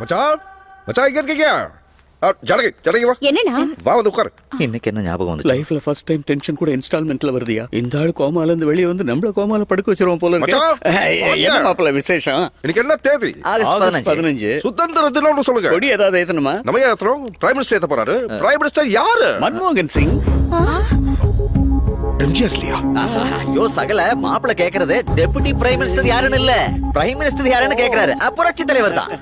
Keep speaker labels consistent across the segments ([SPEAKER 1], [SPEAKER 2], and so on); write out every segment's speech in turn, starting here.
[SPEAKER 1] மச்சான் மச்சான் இங்க இருக்கீங்க. ஜனகி ஜனகி வா.
[SPEAKER 2] என்னண்ணா?
[SPEAKER 1] வா வந்து உட்காரு.
[SPEAKER 3] இன்னைக்கு என்ன ஞாபகம் வந்து
[SPEAKER 4] லைஃப்ல ஃபர்ஸ்ட் டைம் டென்ஷன் கூட இன்ஸ்டால்மெண்ட்ல வருதியா? இந்த ஆள் கோமால இருந்து வெளியே வந்து நம்மள கோமால படுக்க வச்சிருவோம் போல இருக்கு. என்ன விசேஷம்?
[SPEAKER 1] இன்னைக்கு என்ன தேதி?
[SPEAKER 3] ஆகஸ்ட்
[SPEAKER 4] ஆகஸ்ட்
[SPEAKER 3] பதினஞ்சு.
[SPEAKER 4] பதினஞ்சு.
[SPEAKER 1] சுதந்திர தினம்னு சொல்லுங்க.
[SPEAKER 4] கொடி ஏதாவது ஏத்தணுமா?
[SPEAKER 1] நம்ம ஏத்துறோம்? பிரைம் மினிஸ்டர் ஏத்த போறாரு. பிரைம் மினிஸ்டர் யாரு?
[SPEAKER 4] மன்மோகன் சிங்.
[SPEAKER 1] எம்ஜிஆர் இல்லையா
[SPEAKER 3] ஐயோ சகல. மாப்பிள கேக்குறது டெபுட்டி பிரைம் மினிஸ்டர் யாருன்னு இல்ல. பிரைம் மினிஸ்டர் யாருன்னு கேக்குறாரு. புரட்சி தலைவர் தான்.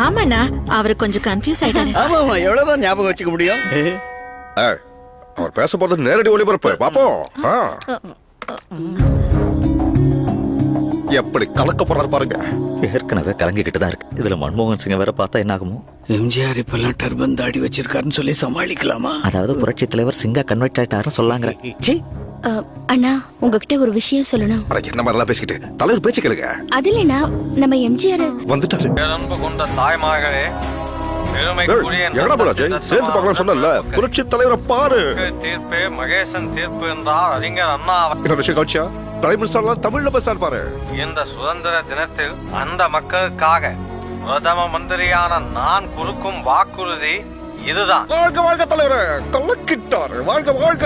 [SPEAKER 2] ஆமாண்ணா. அவரு கொஞ்சம் கன்ஃபியூஸ் ஆயிட்டாரு.
[SPEAKER 4] ஆமா ஆமா எவ்வளவுதான் ஞாபகம் வச்சுக்க முடியும்?
[SPEAKER 1] அவர் பேச போறது நேரடி ஒளிபரப்பு. பாப்போம் ஆ. எப்படி கலக்க போறாரு பாருங்க.
[SPEAKER 3] ஏற்கனவே கலங்கிக்கிட்டு தான் இருக்கு. இதுல மன்மோகன் சிங் வேற பார்த்தா என்ன ஆகுமோ
[SPEAKER 4] எம்ஜிஆர் இப்பெல்லாம் டர்பன் தாடி வச்சிருக்காருன்னு சொல்லி சமாளிக்கலாமா?
[SPEAKER 3] அதாவது புரட்சி தலைவர் சிங்கா கன்வெர்ட் ஆயிட்டாருன்னு சொல்லாங்க.
[SPEAKER 2] அண்ணா உங்ககிட்ட ஒரு விஷயம் சொல்லணும்.
[SPEAKER 1] அட என்ன மாதிரிலாம் பேசிக்கிட்டு? தலைவர் பேச்சு கேளுங்க.
[SPEAKER 2] அது இல்லைண்ணா நம்ம எம்ஜிஆர்
[SPEAKER 1] வந்துட்டாரு.
[SPEAKER 5] பேரன்பு கொண்ட தாய்மார்களே
[SPEAKER 1] புரட்சி தலைவரை பாரு.
[SPEAKER 5] தீர்ப்பு மகேசன் தீர்ப்பு என்றார் அறிஞர் அண்ணா
[SPEAKER 1] பிரைம் மினிஸ்டர்லாம் தமிழ்ல பேசுறாரு பாரு.
[SPEAKER 5] இந்த சுதந்திர தினத்தில் அந்த மக்களுக்காக பிரதம மந்திரியான நான் கொடுக்கும் வாக்குறுதி இதுதான்.
[SPEAKER 1] வாழ்க வாழ்க தலைவரே கலக்கிட்டாரு வாழ்க வாழ்க.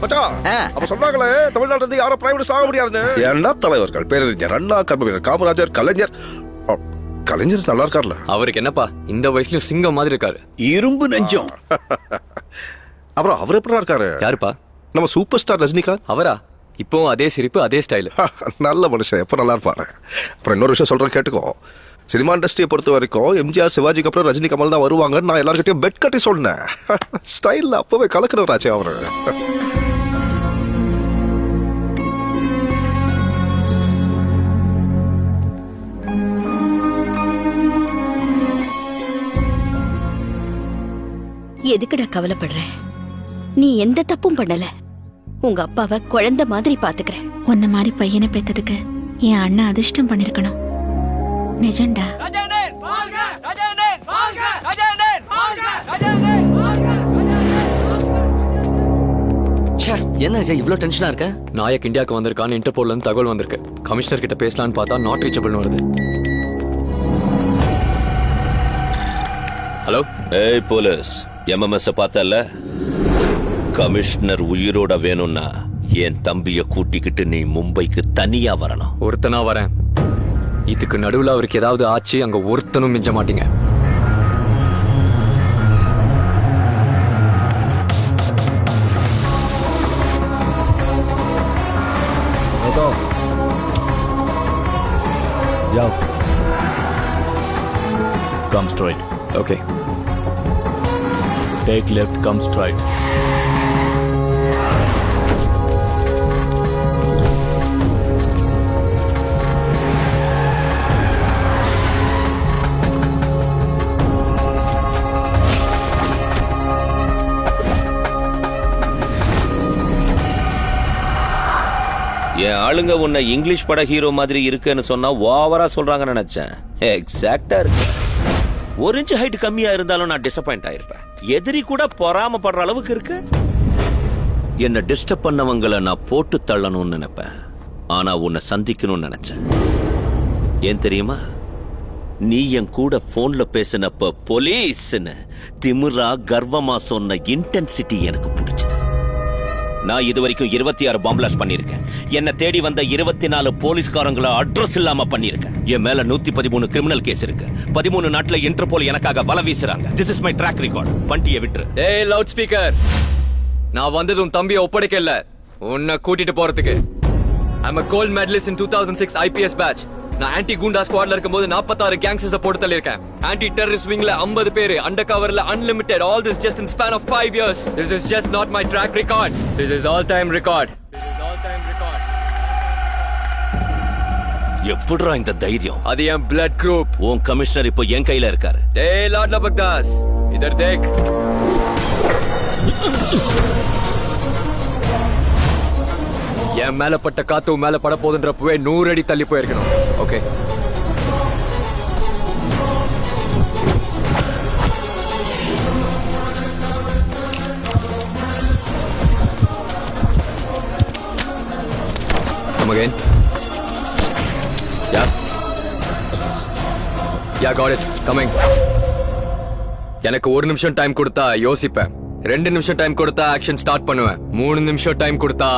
[SPEAKER 1] மச்சான். அப்ப சொன்னாங்களே தமிழ்நாட்டுல இருந்து யாரும் பிரைம் மினிஸ்டர் ஆக முடியாதுன்னு. என்ன தலைவர்கள்? பேரறிஞர் அண்ணா கர்மவீரர் காமராஜர் கலைஞர். கலைஞர் நல்லா இருக்கார்ல?
[SPEAKER 6] அவருக்கு என்னப்பா? இந்த வயசுலயும் சிங்கம் மாதிரி இருக்காரு.
[SPEAKER 4] இரும்பு நெஞ்சம்.
[SPEAKER 1] அப்புறம் அவர் எப்படி இருக்காரு?
[SPEAKER 6] யாருப்பா?
[SPEAKER 1] நம்ம சூப்பர் ஸ்டார் ரஜினிகாந்த்?
[SPEAKER 6] அவரா? இப்பவும் அதே சிரிப்பு அதே ஸ்டைல்
[SPEAKER 1] நல்ல மனுஷன் எப்ப நல்லா இருப்பாரு? அப்புறம் இன்னொரு விஷயம் சொல்றேன் கேட்டுக்கோ. சினிமா இண்டஸ்ட்ரியை பொறுத்த வரைக்கும் எம்ஜிஆர் சிவாஜிக்கு அப்புறம் ரஜினி கமல் தான் வருவாங்கன்னு நான் எல்லார்கிட்டயும் பெட் கட்டி சொன்னேன். ஸ்டைல்ல அப்பவே கலக்கிறவராச்சே அவரு.
[SPEAKER 2] எதுக்குடா கவலைப்படுற? நீ எந்த தப்பும் பண்ணல. உங்க அப்பாவை குழந்தை மாதிரி பாத்துக்கிற
[SPEAKER 7] உன்ன மாதிரி பையனை பெத்ததுக்கு என் அண்ணன் அதிர்ஷ்டம் பண்ணிருக்கணும். நிஜம்டா
[SPEAKER 6] என்ன அஜய் இவ்ளோ டென்ஷனா இருக்க? நாயக் இந்தியாவுக்கு வந்திருக்கான்னு இன்டர்போல்ல இருந்து தகவல் வந்திருக்கு. கமிஷனர் கிட்ட பேசலாம்னு பார்த்தா நாட் ரீச்சபிள்னு வருது. ஹலோ?
[SPEAKER 8] ஏய் போலீஸ். எம்எம்எஸ் பார்த்தல கமிஷனர் உயிரோட வேணும்னா என் தம்பிய கூட்டிக்கிட்டு நீ மும்பைக்கு தனியா வரணும்.
[SPEAKER 6] ஒருத்தனா வரேன். இதுக்கு நடுவுல அவருக்கு ஏதாவது ஆச்சு அங்க ஒருத்தனும் மிஞ்ச மாட்டீங்க
[SPEAKER 9] Come straight.
[SPEAKER 6] Okay
[SPEAKER 9] Take left, come straight.
[SPEAKER 8] என் ஆளுங்க உன்னை இங்கிலீஷ் பட ஹீரோ மாதிரி இருக்குன்னு சொன்னா ஓவரா சொல்றாங்கன்னு நினைச்சேன். எக்ஸாக்டா இருக்கு. ஒரு இன்ச் ஹைட் கம்மியா இருந்தாலும் நான் டிசப்பாயிண்ட் ஆயிருப்பேன். எதிரி கூட பொறாமப்படுற அளவுக்கு இருக்கு. என்னை டிஸ்டர்ப் பண்ணவங்களை நான் போட்டு தள்ளணும்னு நினைப்பேன். ஆனா உன்னை சந்திக்கணும்னு நினைச்சேன். ஏன் தெரியுமா? நீ என் கூட போன்ல பேசினப்ப போலீஸ்னு திமிரா கர்வமா சொன்ன இன்டென்சிட்டி எனக்கு பிடிச்சி. நான் இது வரைக்கும் இருபத்தி ஆறு பாம்பிளாஸ் பண்ணியிருக்கேன். என்னை தேடி வந்த இருபத்தி நாலு போலீஸ்காரங்களை அட்ரஸ் இல்லாம பண்ணியிருக்கேன். என் மேல நூத்தி பதிமூணு கிரிமினல் கேஸ் இருக்கு. பதிமூணு நாட்டுல இன்டர்போல் எனக்காக வல வீசுறாங்க. This is my track record பண்டியை விட்டுரு.
[SPEAKER 6] ஏய் லவுட் ஸ்பீக்கர் நான் வந்தது உன் தம்பியை ஒப்படைக்க இல்ல உன்னை கூட்டிட்டு போறதுக்கு. I'm a gold medalist in two thousand six IPS batch நான் ஆன்டி குண்டா ஸ்குவாட்ல இருக்கும்போது நாற்பத்தாறு கேங்ஸஸ் போட்டு தள்ளியிருக்கேன். ஆன்டி டெரரிஸ்ட் விங்ல 50 பேரு அண்டர் கவர்ல unlimited all this just in span of five years this is just not my track record this is all time record
[SPEAKER 8] எப்படிடா இந்த தைரியம்?
[SPEAKER 6] அது என் பிளட் குரூப்
[SPEAKER 8] உன் கமிஷனர் இப்போ என் கையில இருக்காரு.
[SPEAKER 6] டேய் லார்ட் லபக்தாஸ் இதர் தேக். என் மேல பட்ட காத்து மேல பட போதுன்றப்பவே நூறு அடி தள்ளி போயிருக்கணும். Okay Come again. Yeah. Yeah, got it. Coming எனக்கு ஒரு நிமிஷம் டைம் கொடுத்தா யோசிப்பேன் ரெண்டு நிமிஷம் டைம் கொடுத்தா ஆக்ஷன் ஸ்டார்ட் பண்ணுவேன் மூணு நிமிஷம் டைம் கொடுத்தா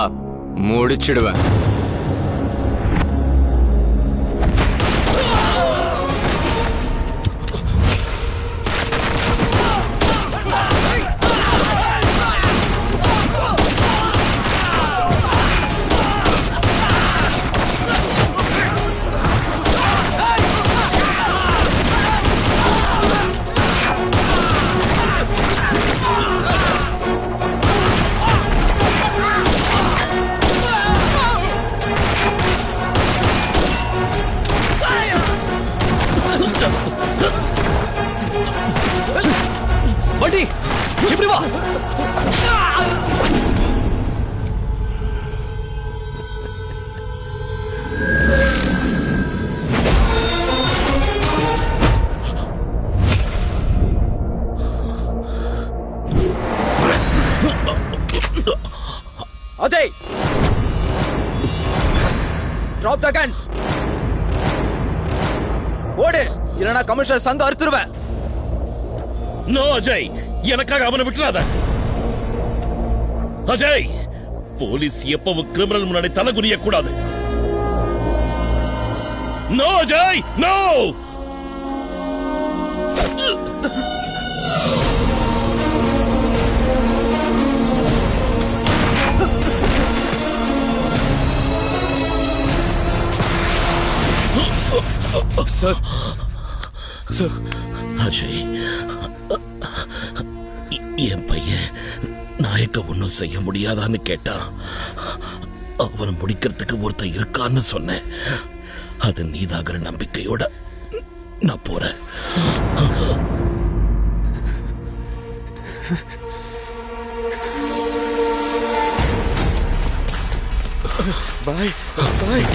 [SPEAKER 6] முடிச்சிடுவேன் டிராப் த கன் ஓடு. இல்லனா கமிஷனர் சங்க அறுத்துருவேன்
[SPEAKER 10] நோ அஜய் எனக்காக அவனை விட்டுறாத. அஜய் போலீஸ் எப்பவும் கிரிமினல் முன்னாடி தலை குனிய கூடாது no Ajay no
[SPEAKER 6] sir sir.
[SPEAKER 10] Ajay என் பையன் நாயக்க ஒன்னும் செய்ய முடியாதான்னு கேட்டான். அவனை முடிக்கிறதுக்கு ஒருத்தன் இருக்கான்னு சொன்னேன். அது நீதாகிற நம்பிக்கையோட நான் போறேன்.
[SPEAKER 6] பாய் பாய்.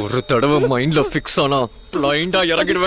[SPEAKER 6] ஒரு தடவை மைண்ட்ல ஃபிக்ஸ் ஆனா பிளைண்டா இறங்கிட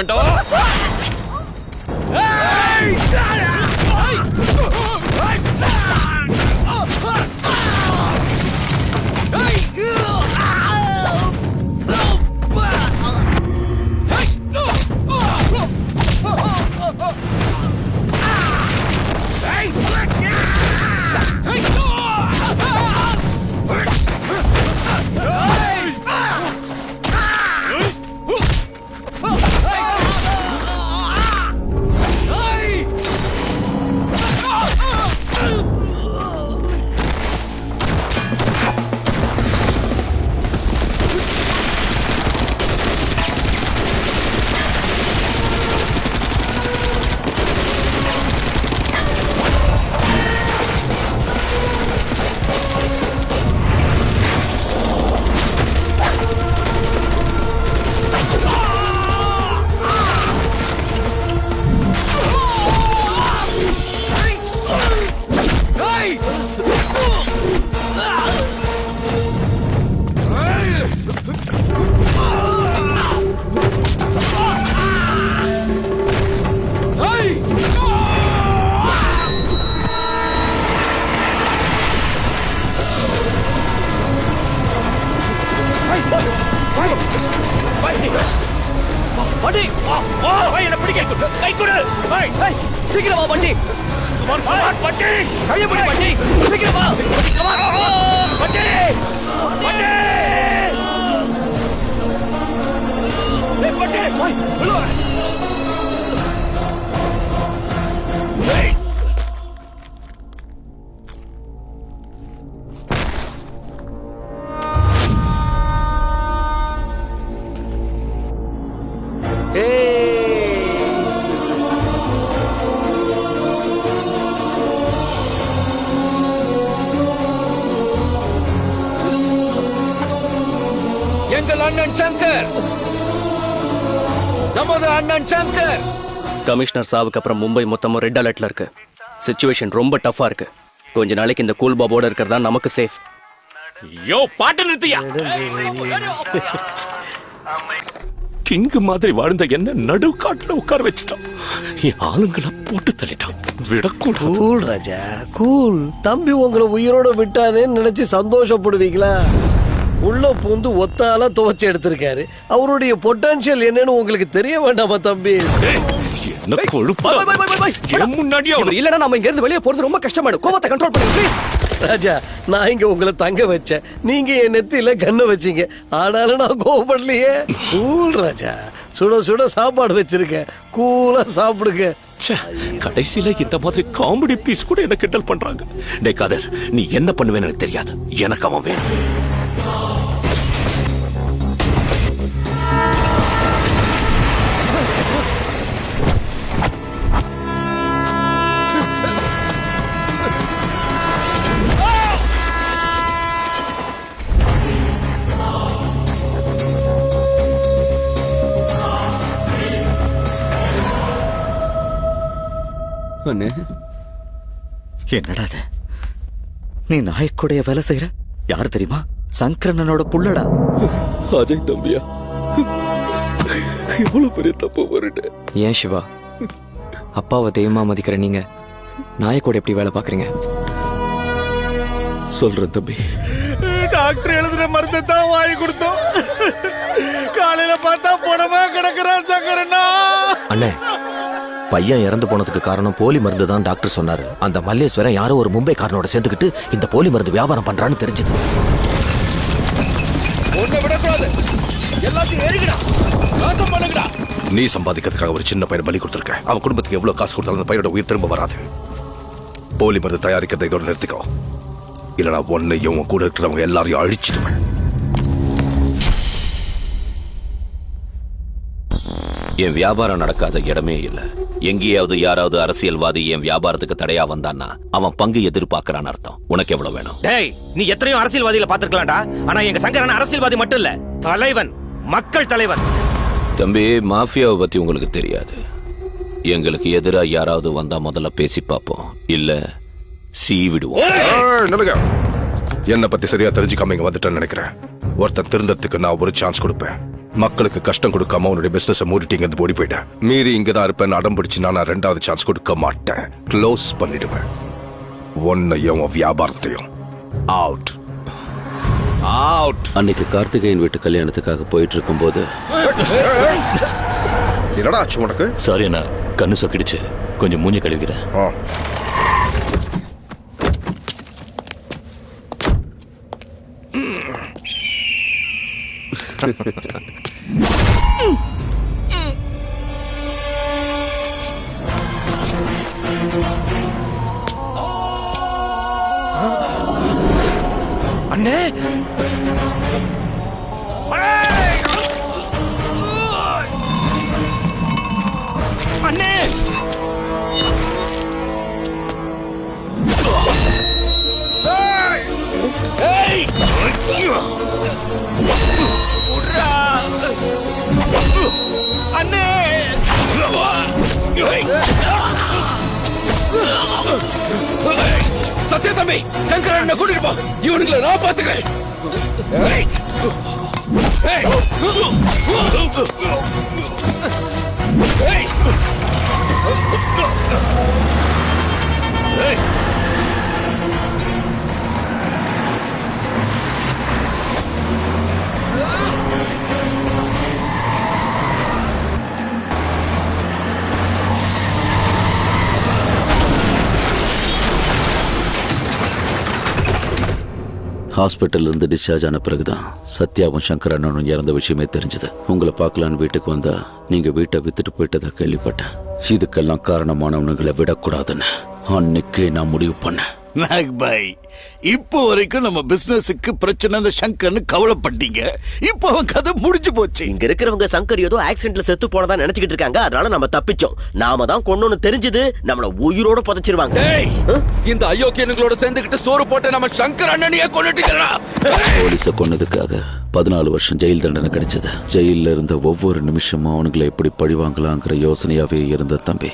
[SPEAKER 6] పట్టి! కయ్యబడి పట్టి పట్టి! పట్టి పట్టి அண்ணன் சங்கர்.
[SPEAKER 9] கமிஷனர் சாவுக்கு அப்புறம் மும்பை மொத்தமும் ரெட் அலர்ட்ல இருக்கு. சுச்சுவேஷன் ரொம்ப டஃபா இருக்கு. கொஞ்ச நாளைக்கு இந்த கூல் பாபோட இருக்கிறதா நமக்கு சேஃப்
[SPEAKER 8] யோ பாட்டு நிறுத்தியா? கிங் மாதிரி வாழ்ந்த என்ன நடுக்காட்டுல உட்கார வச்சுட்டான். என் ஆளுங்களை போட்டு தள்ளிட்டான். விடக்கூடாது.
[SPEAKER 11] கூல் ராஜா. கூல் தம்பி உங்களை உயிரோட விட்டானேன்னு நினைச்சு சந்தோஷப்படுவீங்களா? உள்ள பூந்து ஒத்தால துவைச்சு எடுத்திருக்காரு. அவருடைய பொட்டன்ஷியல் என்னன்னு உங்களுக்கு தெரிய வேண்டாமா தம்பி?
[SPEAKER 8] என்ன கொழுப்பா? என் முன்னாடி அவர்
[SPEAKER 12] இல்லனா நம்ம இங்க இருந்து வெளியே போறது ரொம்ப கஷ்டமாயிடும். கோவத்தை கண்ட்ரோல் பண்ணி
[SPEAKER 11] ராஜா நான் இங்க உங்களை தங்க வச்சேன். நீங்க என் நெத்தியில கண்ணை வச்சீங்க. ஆனாலும் நான் கோவப்படலையே. கூல் ராஜா சுட சுட சாப்பாடு வச்சிருக்கேன். கூலா சாப்பிடுங்க.
[SPEAKER 8] ச்சே, கடைசியில இந்த மாதிரி காமெடி பீஸ் கூட என்ன கிண்டல் பண்றாங்க. டே காதர் நீ என்ன பண்ணுவேன்னு எனக்கு தெரியாது. எனக்கு அவன் வேணும்.
[SPEAKER 12] அண்ணே என்னடா இது? நீ நாயக்குடைய வேலை செய்யற யார் தெரியுமா? சங்கரனோட புள்ளடா.
[SPEAKER 8] அஜய் தம்பியா? எவ்வளவு பெரிய தப்பு வருட்டு
[SPEAKER 6] ஏன் சிவா? அப்பாவை தெய்வமா மதிக்கிற நீங்க நாயக்கோட எப்படி வேலை பாக்குறீங்க
[SPEAKER 8] சொல்றேன் தம்பி.
[SPEAKER 13] டாக்டர் எழுதுற மருந்து தான் வாங்கி கொடுத்தோம். காலையில பார்த்தா போனமா கிடக்குறான் சங்கரண்ணா.
[SPEAKER 12] அண்ணே பையன் இறந்து போனதுக்கு காரணம் போலி மருந்து தான் டாக்டர் சொன்னாரு. அந்த மல்லேஸ்வரன் யாரோ ஒரு மும்பை காரனோட சேர்ந்துக்கிட்டு இந்த போலி மருந்து வியாபாரம் பண்றான்னு தெரிஞ்சது.
[SPEAKER 1] நீ சம்பாதிக்கிறதுக்காக ஒரு சின்ன பையன் பலி கொடுத்துருக்க. அவன் குடும்பத்துக்கு எவ்வளவு காசு கொடுத்தாலும் அந்த பையனோட உயிர் திரும்ப வராது. போலி மருந்து தயாரிக்கிறதை இதோட நிறுத்திக்கோ. இல்லைனா ஒன்னையும் உன் கூட இருக்கிறவங்க எல்லாரையும் அழிச்சிடுவேன்.
[SPEAKER 8] என் வியாபாரம் நடக்காத இடமே இல்ல. எங்கேயாவது யாராவது அரசியல்வாதி என் வியாபாரத்துக்கு தடையா வந்தான்னா அவன் பங்கு எதிர்பார்க்கறான்னு அர்த்தம். உனக்கு எவ்வளவு வேணும்?
[SPEAKER 12] டேய் நீ எத்தனையோ அரசியல்வாதிகளை பாத்துருக்கலாம்டா ஆனா எங்க சங்கரன் அரசியல்வாதி மட்டும் இல்ல தலைவன் மக்கள் தலைவன்.
[SPEAKER 8] தம்பி மாஃபியாவை பத்தி உங்களுக்கு தெரியாது. எங்களுக்கு எதிரா யாராவது வந்தா முதல்ல பேசி பார்ப்போம். இல்ல சீ விடுவோம்.
[SPEAKER 1] என்னை பத்தி சரியா தெரிஞ்சுக்காம இங்க வந்துட்டேன்னு நினைக்கிறேன். ஒருத்தன் திருந்தறதுக்கு நான் ஒரு சான்ஸ் கொடுப்பேன். மக்களுக்கு கஷ்டம் கொடுக்காம உன்னுடைய பிசினஸ் மூடிட்டு இங்க ஓடி போயிட்டேன் மீறி இங்க தான் இருப்பேன். அடம் பிடிச்சு நான் ரெண்டாவது சான்ஸ் கொடுக்க மாட்டேன். க்ளோஸ் பண்ணிடுவேன். உன்னையும் உன் வியாபாரத்தையும். அவுட் அவுட்
[SPEAKER 14] அன்னைக்கு கார்த்திகேயன் வீட்டு கல்யாணத்துக்காக போயிட்டு இருக்கும்போது
[SPEAKER 1] என்னடா ஆச்சு உனக்கு?
[SPEAKER 14] சாரி அண்ணா கண்ணு சொக்கிடுச்சு. கொஞ்சம் மூஞ்சி கழுவிக்கிறேன்.
[SPEAKER 1] ஆ.
[SPEAKER 12] அண்ணே அண்ணே
[SPEAKER 8] சத்யா தம்பி சங்கரன் கூட்டிட்டு போ. இவனுங்களை நான் பாத்துக்கிறேன்
[SPEAKER 14] ஹாஸ்பிட்டல்ல இருந்து டிஸ்சார்ஜ் ஆன பிறகுதான் சத்யாவும் சங்கர் அண்ணனும் இறந்த விஷயமே தெரிஞ்சது. உங்களை பார்க்கலான்னு வீட்டுக்கு வந்தா நீங்கள் வீட்டை வித்துட்டு போயிட்டதா கேள்விப்பட்டேன். இதுக்கெல்லாம் காரணமானவனுங்களை விடக்கூடாதுன்னு. அன்னைக்கே நான் முடிவு பண்ணேன்.
[SPEAKER 4] நாக்பாய் இப்போ வரைக்கும் நம்ம பிசினஸுக்கு பிரச்சனை இந்த சங்கர்னு கவலைப்பட்டீங்க. இப்போ அவன் கதை முடிஞ்சு போச்சு.
[SPEAKER 12] இங்க இருக்கிறவங்க சங்கர் ஏதோ ஆக்சிடென்ட்ல செத்து போனதா நினைச்சுக்கிட்டு இருக்காங்க. அதனால நம்ம தப்பிச்சோம். நாம தான் கொன்னோன்னு தெரிஞ்சது நம்மள உயிரோட புதைச்சிருவாங்க.
[SPEAKER 8] இந்த அயோக்கியனுங்களோட சேர்ந்துகிட்டு சோறு போட்டு நம்ம சங்கர் அண்ணனையே கொண்டுட்டீங்களா
[SPEAKER 14] போலீஸ கொன்னதுக்காக பதினாலு வருஷம் ஜெயில் தண்டனை கிடைச்சது. ஜெயில்ல இருந்த ஒவ்வொரு நிமிஷமும் அவனுங்களை எப்படி பழிவாங்கலாங்கிற யோசனையாவே இருந்த தம்பி.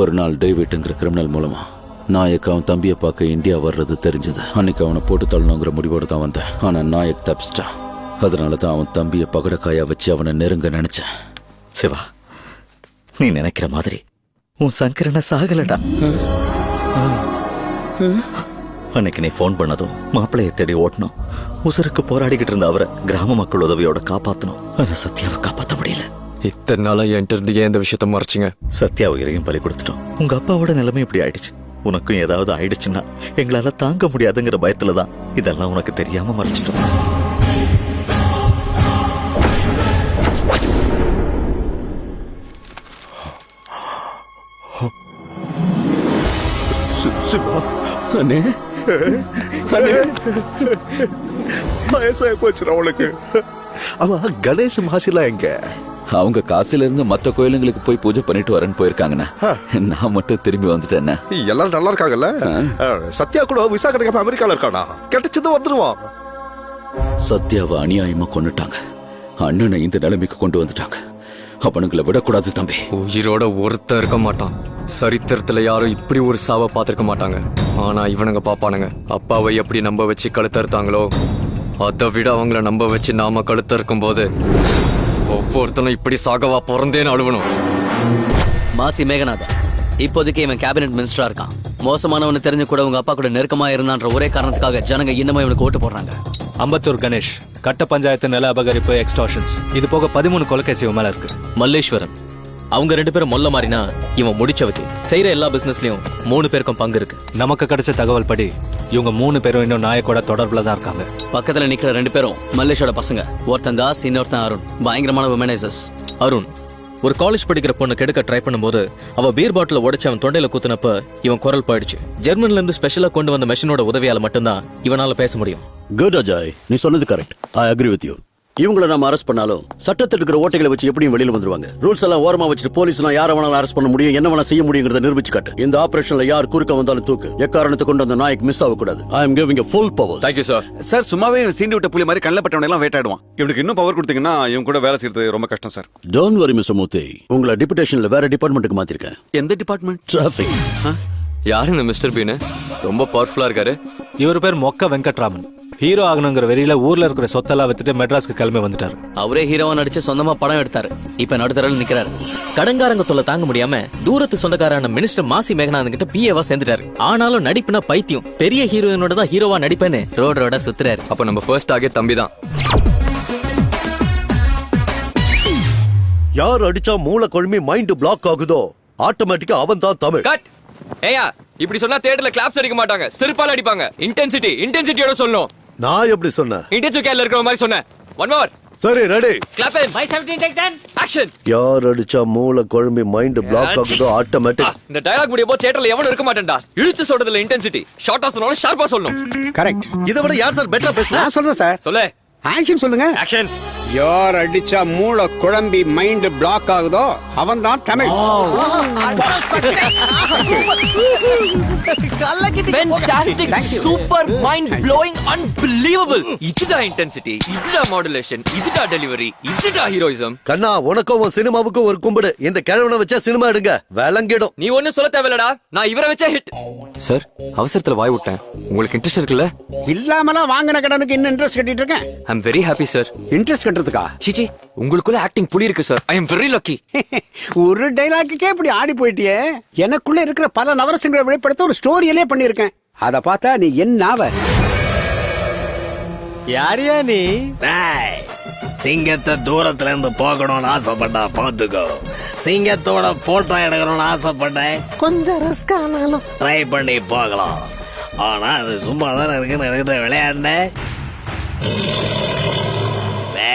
[SPEAKER 14] ஒரு நாள் டேவிட்ங்கிற கிரிமினல் மூலமா நாயக் அவன் தம்பியை பார்க்க இந்தியா வர்றது தெரிஞ்சது. அன்னைக்கு அவனை போட்டு தள்ளணுங்கிற முடிவோடு தான் வந்தேன். ஆனா நாயக் தப்பிச்சிட்டான். அதனால தான் அவன் தம்பியை பகடக்காயா வச்சு அவனை நெருங்க நினைச்சேன்.
[SPEAKER 3] சிவா நீ நினைக்கிற மாதிரி உன் சங்கரனை சாகலடா. அன்னைக்கு நீ ஃபோன் பண்ணதும் மாப்பிளைய தேடி ஓட்டணும். உசுருக்கு போராடிக்கிட்டு இருந்த அவரை கிராம மக்கள் உதவியோட காப்பாத்தணும். ஆனா சத்யாவை காப்பாத்த முடியல.
[SPEAKER 6] இத்தனை நாளா என்கிட்ட இருந்து ஏன் இந்த விஷயத்த மறைச்சிங்க?
[SPEAKER 3] சத்யா உயிரையும் பலி கொடுத்துட்டோம். உங்க அப்பாவோட நிலைமை இப்படி ஆயிடுச்சு. உனக்கும் ஏதாவது ஆயிடுச்சுன்னா எங்களால தாங்க முடியாதுங்கிற பயத்துல தான் இதெல்லாம் உனக்கு தெரியாம மறைச்சிட்டோம்.
[SPEAKER 15] அண்ணே.
[SPEAKER 3] வயசாகி போச்சுடா உனக்கு. ஆமா கணேஷ் மாசிலாம் எங்க?
[SPEAKER 14] அவங்க காசுல இருந்து மத்த கோயிலுங்களுக்கு போய் பூஜை பண்ணிட்டு வரேன்னு போயிருக்காங்கண்ணா. நான் மட்டும் திரும்பி வந்துட்டேன்
[SPEAKER 1] எல்லாரும் நல்லா இருக்காங்கல்ல? சத்யா கூட விசா கிடைக்காம அமெரிக்கால இருக்கானா? கிடைச்சது வந்துருவான்.
[SPEAKER 14] சத்யாவை அநியாயமா கொன்னுட்டாங்க. அண்ணனை இந்த நிலைமைக்கு கொண்டு வந்துட்டாங்க. அவனுங்களை விடக்கூடாது தம்பி.
[SPEAKER 6] உயிரோட ஒருத்தன் இருக்க மாட்டான். சரித்திரத்துல யாரும் இப்படி ஒரு சாவை பார்த்திருக்க மாட்டாங்க. ஆனா இவனுங்க பாப்பானுங்க அப்பாவை எப்படி நம்ப வச்சு கழுத்தறுத்தாங்களோ அதை விட அவங்கள நம்ப வச்சு நாம கழுத்தறுக்கும் போது ஒவ்வொருத்தனும் இப்படி சாகவா பிறந்தேன்னு அழுவணும்.
[SPEAKER 9] மாசி மேகநாதா இப்போதைக்கு இவன் கேபினெட் மினிஸ்டரா இருக்கான். மோசமானவனு தெரிஞ்சு கூட உங்க அப்பா கூட நெருக்கமா இருந்தான்ற ஒரே காரணத்துக்காக ஜனங்க இன்னமும் இவனுக்கு ஓட்டு போடுறாங்க.
[SPEAKER 16] அம்பத்தூர் கணேஷ் கட்ட பஞ்சாயத்து நில அபகரிப்பு எக்ஸ்டார்ஷன்ஸ் இது போக பதிமூணு இவன் மேல இருக்கு.
[SPEAKER 17] மல்லேஸ்வரன் அவங்க ரெண்டு பேரும் மொல்ல மாறினா இவன் முடிச்சவக்கு. செய்யற எல்லா பிசினஸ்லயும் மூணு பேருக்கும் பங்கு இருக்கு.
[SPEAKER 16] நமக்கு கிடைச்ச தகவல் படி இவங்க மூணு பேரும் இன்னும் நாயக்கோட தொடர்புல தான் இருக்காங்க.
[SPEAKER 9] பக்கத்துல நிக்கிற ரெண்டு பேரும் மல்லேஷோட பசங்க. ஒருத்தன் தாஸ் இன்னொருத்தன் அருண். பயங்கரமான விமனைசர்ஸ்
[SPEAKER 17] அருண் ஒரு காலேஜ் படிக்கிற பொண்ணு கெடுக்க ட்ரை பண்ணும்போது அவ பீர் பாட்டில உடைச்சு அவன் தொண்டையில குத்துனப்ப இவன் குரல் போயிடுச்சு. ஜெர்மன்ல இருந்து ஸ்பெஷலா கொண்டு வந்த மெஷினோட உதவியால மட்டும்தான் இவனால பேச முடியும்.
[SPEAKER 18] குட் அஜாய் நீ சொன்னது correct I agree with you இவங்கள நம்ம அரெஸ்ட் பண்ணாலும் சட்டத்தில் இருக்கிற ஓட்டைகளை வச்சு எப்படியும் வெளியில வந்துருவாங்க. ரூல்ஸ் எல்லாம் ஓரமா வச்சுட்டு போலீஸ்னா யார வேணாலும் அரெஸ்ட் பண்ண முடியும் என்ன வேணா செய்ய முடியுங்கிறத நிரூபிச்சு காட்டு. இந்த ஆபரேஷன்ல யார் குறுக்க வந்தாலும் தூக்கு. எக்காரணத்தை கொண்டு அந்த நாயக் மிஸ் ஆகக்கூடாது. I am giving full power
[SPEAKER 6] thank you sir
[SPEAKER 3] sir சும்மாவே சீண்டி விட்ட புலி மாதிரி கண்ணில் பட்டவனை எல்லாம் வேட்டாடுவான் இவனுக்கு இன்னும் பவர் கொடுத்தீங்கன்னா இவன் கூட வேலை செய்யறது ரொம்ப கஷ்டம் sir
[SPEAKER 18] don't worry mister Murthy உங்களை டிபுடேஷன்ல வேற டிபார்ட்மெண்ட்டுக்கு மாத்திருக்கேன்.
[SPEAKER 3] எந்த டிபார்ட்மெண்ட்
[SPEAKER 18] டிராபிக்
[SPEAKER 6] யார் இந்த மிஸ்டர் பீனு ரொம்ப பவர்ஃபுல்லா இருக்காரு.
[SPEAKER 16] இவர் பேர் மொக்க வெங்கட்ராமன். ஹீரோ ஆகணுங்கிற வெறியில ஊர்ல இருக்கிற சொத்தெல்லாம் வித்துட்டு மெட்ராஸ்க்கு கிளம்பி வந்துட்டாரு.
[SPEAKER 9] அவரே ஹீரோவா நடிச்சு சொந்தமா படம் எடுத்தாரு. இப்ப நடுத்தரல் நிக்கிறாரு.
[SPEAKER 17] கடங்காரங்க தொல்லை தாங்க முடியாம தூரத்து சொந்தக்காரான மினிஸ்டர் மாசி மேகநாதன் கிட்ட பிஏவா சேர்ந்துட்டாரு. ஆனாலும் நடிப்புனா பைத்தியம். பெரிய ஹீரோயினோட தான் ஹீரோவா நடிப்பேன்னு ரோட் ரோட சுத்துறாரு.
[SPEAKER 6] அப்ப நம்ம ஃபர்ஸ்ட் ஆகே தம்பி தான்.
[SPEAKER 18] யார் அடிச்சா மூளை கொழுமி மைண்ட் பிளாக் ஆகுதோ? ஆட்டோமேட்டிக்கா அவன் தான் தமிழ்.
[SPEAKER 6] கட் ஏயா இப்படி சொன்னா தியேட்டர்ல கிளாப்ஸ் அடிக்க மாட்டாங்க. செருப்பால அடிப்பாங்க. இன்டென்சிட்டி இன்டென்சிட்டியோட சொல்லணும்.
[SPEAKER 18] நான் எப்படி சொன்னேன்?
[SPEAKER 6] இன்டென்சிவ் கேர்ல இருக்கிற மாதிரி சொன்னேன். ஒன் மோர்
[SPEAKER 18] சரி ready
[SPEAKER 6] clap in 517 take 10 action
[SPEAKER 18] யார் அடிச்சா மூளை குழம்பி மைண்ட் பிளாக் ஆகுதோ ஆட்டோமேட்டிக்
[SPEAKER 6] இந்த டயலாக் முடிய போது தியேட்டர்ல எவனும் இருக்க மாட்டேன்டா. இழுத்து சொல்றதுல இன்டென்சிட்டி ஷார்ட்டா சொன்னாலும் ஷார்ப்பா சொல்லணும்.
[SPEAKER 15] கரெக்ட்
[SPEAKER 18] இதை விட யார் சார் பெட்டரா பேசுறா
[SPEAKER 15] நான் சொல்றேன் சார்.
[SPEAKER 6] சொல்லு.
[SPEAKER 15] ஆக்ஷன் சொல்லுங்க.
[SPEAKER 6] ஆக்ஷன்
[SPEAKER 15] யார் அடிச்சா மூளை குழம்பி மைண்ட் பிளாக் ஆகுதோ அவன் தான் Tamil
[SPEAKER 6] fantastic super mind blowing unbelievable இதுடா intensity இதுடா மாடுலேஷன் இதுடா டெலிவரி இதுடா ஹீரோயிசம்
[SPEAKER 18] கண்ணா உனக்கும் உன் சினிமாவுக்கும் ஒரு கும்பிடு. இந்த கிழவனை வச்சா சினிமா எடுங்க. விளங்கிடும்.
[SPEAKER 6] நீ ஒண்ணும் சொல்ல தேவையில்லடா. நான் இவரை வச்சா ஹிட் சார் அவசரத்துல வாய் விட்டேன் உங்களுக்கு இன்ட்ரெஸ்ட் இருக்குல்ல?
[SPEAKER 15] இல்லாமலாம் வாங்கின கடனுக்கு இன்னும் இன்ட்ரெஸ்ட் கட்டிட்டு இருக்கேன்.
[SPEAKER 6] I am very happy sir
[SPEAKER 15] interest கட்டுறதுக்கா?
[SPEAKER 6] சிச்சி உங்களுக்குள்ள ஆக்டிங் புலி இருக்கு sir I am very lucky
[SPEAKER 15] ஒரு டைலாக்குக்கே இப்படி ஆடி போயிட்டியே? எனக்குள்ள இருக்கிற பல நவரசங்களை வெளிப்படுத்த ஒரு ஸ்டோரியிலே பண்ணியிருக்கேன். அத பார்த்தா நீ என்ன ஆவ?
[SPEAKER 16] யாரியா நீ?
[SPEAKER 11] சிங்கத்தை தூரத்துல இருந்து போகணும்னு ஆசைப்பட்டா பாத்துக்கோ சிங்கத்தோட போட்டோ எடுக்கணும்னு ஆசைப்பட்டேன். கொஞ்சம் ரிஸ்க் ஆனாலும். ட்ரை பண்ணி போகலாம் ஆனா அது சும்மா தானே இருக்குன்னு இருக்கிற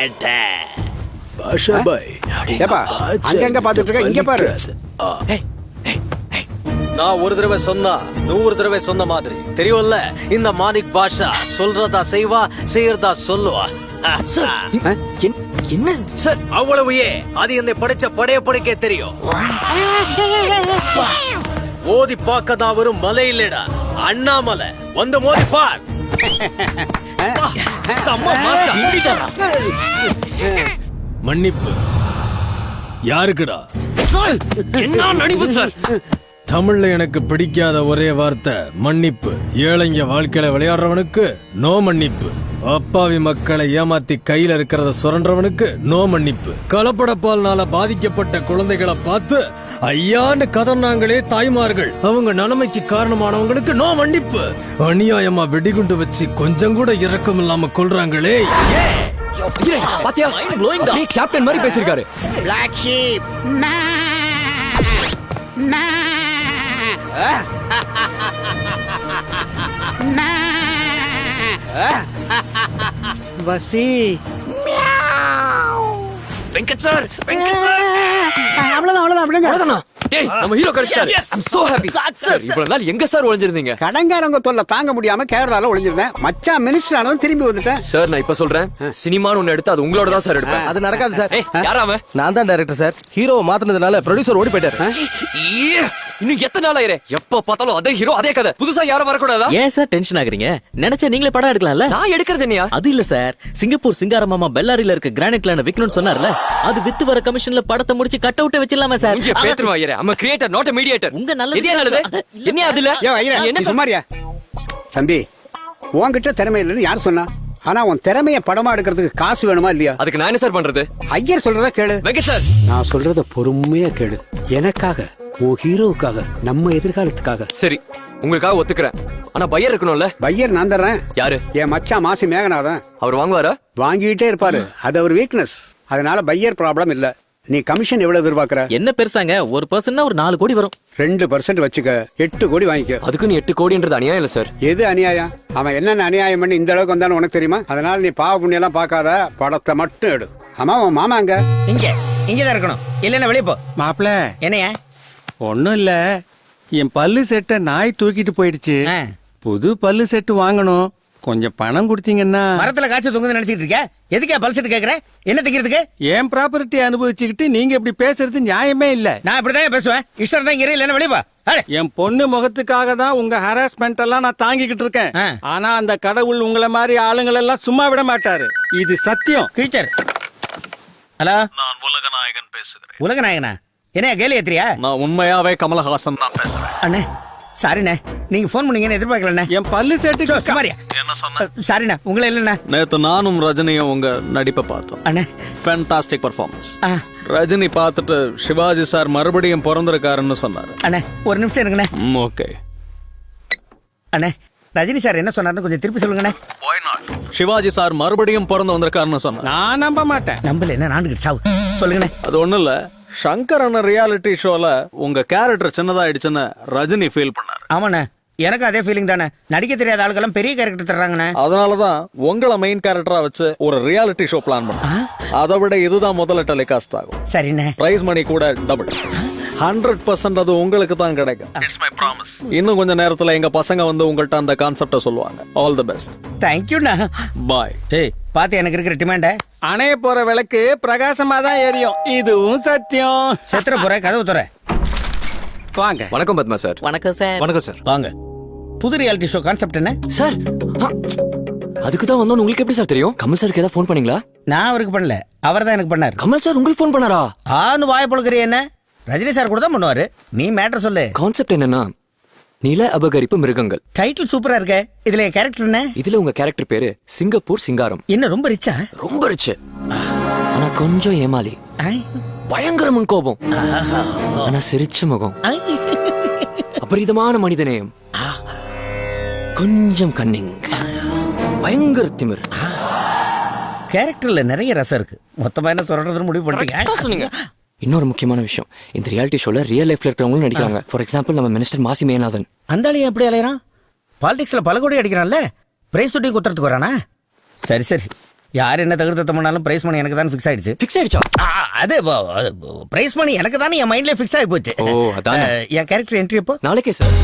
[SPEAKER 11] விளையாண்ட வேட்டை
[SPEAKER 18] பாஷா பாய்
[SPEAKER 15] ஏப்பா அங்கங்க பாத்துட்டு இருக்க? இங்க பாரு.
[SPEAKER 17] நான் ஒரு தடவை சொன்னா நூறு தடவை சொன்ன மாதிரி. தெரியும்ல? இந்த மாணிக் பாஷா சொல்றதா செய்வா செய்யறதா சொல்லுவா.
[SPEAKER 6] என்ன சார்?
[SPEAKER 17] அவ்வளவு ஏன்? அது என்னை படிச்ச படைய படிக்க தெரியும். மோதி பார்க்க தான் வரும் மலை இல்லடா. அண்ணாமலை. வந்து மோதி பார்.
[SPEAKER 16] மன்னிப்பு. யாருக்குடா?
[SPEAKER 6] சார் என்ன நடிப்பு சார்?
[SPEAKER 19] தமிழ்ல எனக்கு பிடிக்காத ஒரே வார்த்தை மன்னிப்பு. ஏழைங்க வாழ்க்கையில விளையாடுறவனுக்கு நோ மன்னிப்பு. அப்பாவி மக்களை ஏமாத்தி கையில இருக்கிறத சுரண்டவனுக்கு நோ மன்னிப்பு. கலப்படப்பால்னால பாதிக்கப்பட்ட குழந்தைகளை பார்த்து ஐயான்னு கதர்னாங்களே தாய்மார்கள். அவங்க நிலைமைக்கு காரணமானவங்களுக்கு நோ மன்னிப்பு. அநியாயமா வெடிகுண்டு வச்சு கொஞ்சம் கூட இரக்கம் இல்லாம கொல்றாங்களே.
[SPEAKER 6] பாத்தியா? கேப்டன் மாதிரி பேசிருக்காரு
[SPEAKER 15] black sheep Vasi.
[SPEAKER 6] Venkat sir Venkat sir.
[SPEAKER 15] அவ்வளவுதான் அவ்வளவுதான்
[SPEAKER 6] அவ்வளவுதானா? டேய் நம்ம ஹீரோ கிடைச்சாரு ஐம் சோ ஹாப்பி சார் இவ்வளவு நாள் எங்க சார் ஒளிஞ்சிருந்தீங்க?
[SPEAKER 15] கடங்காரங்க தொல்லை தாங்க முடியாம கேரளால ஒளிஞ்சிருந்தேன். மச்சான் மினிஸ்டர் ஆனதும் திரும்பி வந்துட்டேன்.
[SPEAKER 6] சார் நான் இப்ப சொல்றேன். சினிமான்னு ஒண்ணு எடுத்து அது உங்களோட தான் சார் எடுப்பேன்.
[SPEAKER 20] அது நடக்காது சார்
[SPEAKER 6] யாரா அவன்?
[SPEAKER 20] நான் தான் டைரக்டர் சார் ஹீரோவை மாத்தினதுனால ப்ரொடியூசர் ஓடி போயிட்டாரு.
[SPEAKER 6] இன்னும் எத்தனை நாள் ஆயிரே? எப்ப பார்த்தாலும் அதே ஹீரோ அதே கதை. புதுசா யாரும் வரக்கூடாதா?
[SPEAKER 17] ஏன் சார் டென்ஷன் ஆகுறீங்க? நினைச்சா நீங்களே படம் எடுக்கலாம்ல?
[SPEAKER 6] நான் எடுக்கிறது என்னையா?
[SPEAKER 17] அது இல்ல சார் சிங்கப்பூர் சிங்காரமாமா பெல்லாரில இருக்க கிரானைட் லேண்ட் விக்கணும்னு சொன்னார்ல? அது வித்து வர கமிஷன்ல படத்தை முடிச்சு கட் அவுட்டே வச்சிடலாமா சார்
[SPEAKER 6] இங்க பேத்துருவா ஐயரே. அம்ம கிரியேட்டர் நாட் மீடியேட்டர்
[SPEAKER 17] உங்க நல்லதுக்கு
[SPEAKER 6] எது நல்லது. என்ன அதுல? என்ன
[SPEAKER 15] நீ சும்மாரியா? தம்பி உன்கிட்ட திறமை இல்லைன்னு யார் சொன்னா? ஆனா உன் திறமைய படமா எடுக்கிறதுக்கு காசு வேணுமா இல்லையா?
[SPEAKER 6] அதுக்கு நான் என்ன சார் பண்றது?
[SPEAKER 15] ஐயர் சொல்றத கேளு.
[SPEAKER 6] சார்
[SPEAKER 15] நான் சொல்றத பொறுமையா கேளு. எனக்காக உன் ஹீரோவுக்காக நம்ம எதிர்காலத்துக்காக.
[SPEAKER 6] சரி உங்களுக்காக ஒத்துக்கிறேன். ஆனா பையர் இருக்கணும்ல?
[SPEAKER 15] பையர் நான் தர்றேன்.
[SPEAKER 6] யாரு?
[SPEAKER 15] என் மச்சான் மாசி மேகநாதன்.
[SPEAKER 6] அவர் வாங்குவாரா?
[SPEAKER 15] வாங்கிட்டே இருப்பாரு. அது அவர் வீக்னஸ் அதனால பையர் ப்ராப்ளம் இல்ல. நீ கமிஷன் எவ்வளவு எதிர்பார்க்கற?
[SPEAKER 17] என்ன பெருசாங்க? ஒரு பர்சன்னா ஒரு நாலு கோடி வரும்.
[SPEAKER 15] ரெண்டு பர்சன்ட் வச்சுக்க. எட்டு கோடி வாங்கிக்க.
[SPEAKER 6] அதுக்கு நீ எட்டு கோடின்றது அநியாயம் இல்ல சார்
[SPEAKER 15] எது அநியாயம்? அவன் என்னென்ன அநியாயம் பண்ணி இந்த அளவுக்கு வந்தான்னு உனக்கு தெரியுமா? அதனால நீ பாவ புண்ணியம் எல்லாம் பார்க்காத. படத்தை மட்டும் எடு. ஆமா உன் மாமா அங்க?
[SPEAKER 20] இங்க. இங்கதான் இருக்கணும். இல்லன்னா வெளியே போ.
[SPEAKER 13] மாப்பிள
[SPEAKER 20] என்னையா?
[SPEAKER 13] ஒண்ணும் இல்ல. என் பல்லு செட்டை நாய் தூக்கிட்டு போயிடுச்சு. புது பல்லு செட்டு வாங்கணும். கொஞ்சம் பணம் கொடுத்தீங்கன்னா.
[SPEAKER 20] மரத்துல காய்ச்சி தொங்குது நினைச்சிட்டு இருக்க எதுக்கே பல்செட் கேக்குற? என்ன தைக்கிறதுக்கு
[SPEAKER 13] என் ப்ராப்பர்ட்டி அனுபவிச்சுக்கிட்டு நீங்க இப்படி பேசுறது நியாயமே இல்ல.
[SPEAKER 20] நான் இப்படிதான் பேசுவேன். இஷ்டம் தான் இங்க இல்லைன்னா வெளியே.
[SPEAKER 13] என் பொண்ணு முகத்துக்காக தான் உங்க ஹராஸ்மெண்ட் எல்லாம் நான் தாங்கிக்கிட்டு இருக்கேன். ஆனா அந்த கடவுள் உங்களை மாதிரி ஆளுங்களை எல்லாம் சும்மா விட மாட்டாரு. இது சத்தியம்.
[SPEAKER 20] கிழிச்சர். ஹலோ?
[SPEAKER 3] நான் உலகநாயகன் பேசுகிறேன்.
[SPEAKER 20] உலக நாயகனா என்ன கேலி ஏத்திரியா
[SPEAKER 13] நான் உண்மையாவே கமலஹாசன் தான் பேசுறேன்.
[SPEAKER 20] அண்ணே சாரிண்ணே நீங்க ஃபோன் பண்ணீங்கன்னு எதிர்பார்க்கலண்ணே.
[SPEAKER 13] என் பல்லு செட்டு
[SPEAKER 20] சுமாரியா
[SPEAKER 3] என்ன சொன்ன?
[SPEAKER 20] சாரிண்ணே உங்களை இல்லைண்ணே.
[SPEAKER 13] நேத்து நானும் ரஜினியும் உங்க நடிப்பை பார்த்தோம்.
[SPEAKER 20] அண்ணே.
[SPEAKER 13] ஃபேண்டாஸ்டிக் பர்ஃபார்மன்ஸ் ரஜினி பார்த்துட்டு சிவாஜி சார் மறுபடியும் பிறந்திருக்காருன்னு சொன்னாரு.
[SPEAKER 20] அண்ணே ஒரு நிமிஷம் இருங்கண்ணே.
[SPEAKER 13] ஓகே.
[SPEAKER 20] அண்ணே ரஜினி சார் என்ன சொன்னாருன்னு கொஞ்சம் திருப்பி சொல்லுங்கண்ணே.
[SPEAKER 13] சிவாஜி சார் மறுபடியும் பிறந்து வந்திருக்காருன்னு சொன்னார். நான் நம்ப மாட்டேன்.
[SPEAKER 20] நம்பல என்ன நான்கு சாவு. சொல்லுங்கண்ணே.
[SPEAKER 13] அது ஒண்ணும் இல்ல. சங்கர் அண்ணன் ரியாலிட்டி ஷோல உங்க கேரக்டர் சின்னதாயிடுச்சுன்னு ரஜினி ஃபீல் பண்ணாரு.
[SPEAKER 20] ஆமாண்ணே. எனக்கு அதே ஃபீலிங் தானே நடிக்க தெரியாத ஆளுக்கெல்லாம் பெரிய கேரக்டர் தர்றாங்கண்ணே.
[SPEAKER 13] அதனாலதான் உங்களை மெயின் கேரக்டரா வச்சு ஒரு ரியாலிட்டி ஷோ பிளான் பண்ணேன் அதை விட இதுதான் முதல்ல டெலிகாஸ்ட் ஆகும்.
[SPEAKER 20] சரிண்ணே.
[SPEAKER 13] பிரைஸ் மணி கூட டபுள் ஹண்ட்ரட் பர்சன்ட் அது உங்களுக்கு தான் கிடைக்கும் இன்னும் கொஞ்ச நேரத்துல எங்க பசங்க வந்து உங்கள்ட்ட அந்த கான்செப்ட சொல்லுவாங்க. ஆல் தி பெஸ்ட்
[SPEAKER 20] தேங்க்யூண்ணா
[SPEAKER 13] பாய்
[SPEAKER 20] ஏய் பார்த்து எனக்கு இருக்கிற டிமாண்ட
[SPEAKER 13] அணைய போற விளக்கு பிரகாசமா தான் எரியும். இதுவும் சத்தியம்.
[SPEAKER 20] செத்துற போற கதவு துற.
[SPEAKER 13] வாங்க.
[SPEAKER 6] வணக்கம் பத்மா சார்.
[SPEAKER 17] வணக்கம் சார்.
[SPEAKER 19] வணக்கம் சார்.
[SPEAKER 20] வாங்க. புது ரியாலிட்டி ஷோ கான்செப்ட் என்ன?
[SPEAKER 6] சார் அதுக்கு தான் வந்தோம் உங்களுக்கு எப்படி சார் தெரியும்? கமல் சாருக்கு ஏதாவது ஃபோன் பண்ணீங்களா?
[SPEAKER 20] நான் அவருக்கு பண்ணல. அவர் தான் எனக்கு பண்ணாரு.
[SPEAKER 6] கமல் சார் உங்களுக்கு ஃபோன் பண்ணாரா?
[SPEAKER 20] ஆன்னு வாய பழக்கிறிய என்ன? ரஜினி சார் கூட தான் பண்ணுவாரு. நீ மேட்டர் சொல்லு.
[SPEAKER 6] கான்செப்ட் என்னன்னா நில அபகரிப்பு மிருகங்கள்.
[SPEAKER 20] டைட்டில் சூப்பரா இருக்க. இதுல என் கேரக்டர் என்ன?
[SPEAKER 6] இதுல உங்க கேரக்டர் பேரு சிங்கப்பூர் சிங்காரம்.
[SPEAKER 20] என்ன ரொம்ப ரிச்சா
[SPEAKER 6] ரொம்ப ரிச்சு ஆனா கொஞ்சம் ஏமாளி பயங்கர முன் கோபம். ஆனா சிரிச்ச முகம். அபரிதமான மனிதநேயம். கொஞ்சம் கன்னிங் பயங்கர திமிர்.
[SPEAKER 20] கேரக்டர்ல நிறைய ரசம் இருக்கு. மொத்தமா என்ன சொல்றதுன்னு முடிவு பண்ணிட்டீங்க.
[SPEAKER 6] சொன்னீங்க. இன்னொரு முக்கியமான விஷயம். இந்த ரியாலிட்டி ஷோல ரியல் லைஃப்ல இருக்கிறவங்களும் நடிக்கிறாங்க. ஃபார் எக்ஸாம்பிள் நம்ம மினிஸ்டர் மாசி மேநாதன்
[SPEAKER 20] அந்த ஆளு ஏன் எப்படி அலையறான்? பாலிடிக்ஸ்ல பல கோடி அடிக்கிறான்ல. பிரைஸ் தொட்டி குத்துறதுக்கு வரானா? சரி சரி. யார் என்ன தகுதி பண்ணாலும் பிரைஸ் மணி எனக்கு தான் ஃபிக்ஸ் ஆயிடுச்சு.
[SPEAKER 6] ஃபிக்ஸ் ஆயிடுச்சா?
[SPEAKER 20] ஆ, அது பிரைஸ் மணி எனக்கு தானே என் மைண்ட்ல ஃபிக்ஸ் ஆகி போச்சு.
[SPEAKER 6] ஓ, அதானே.
[SPEAKER 20] என் கேரக்டர் என்ட்ரி எப்போ?
[SPEAKER 6] நாளைக்கே சார்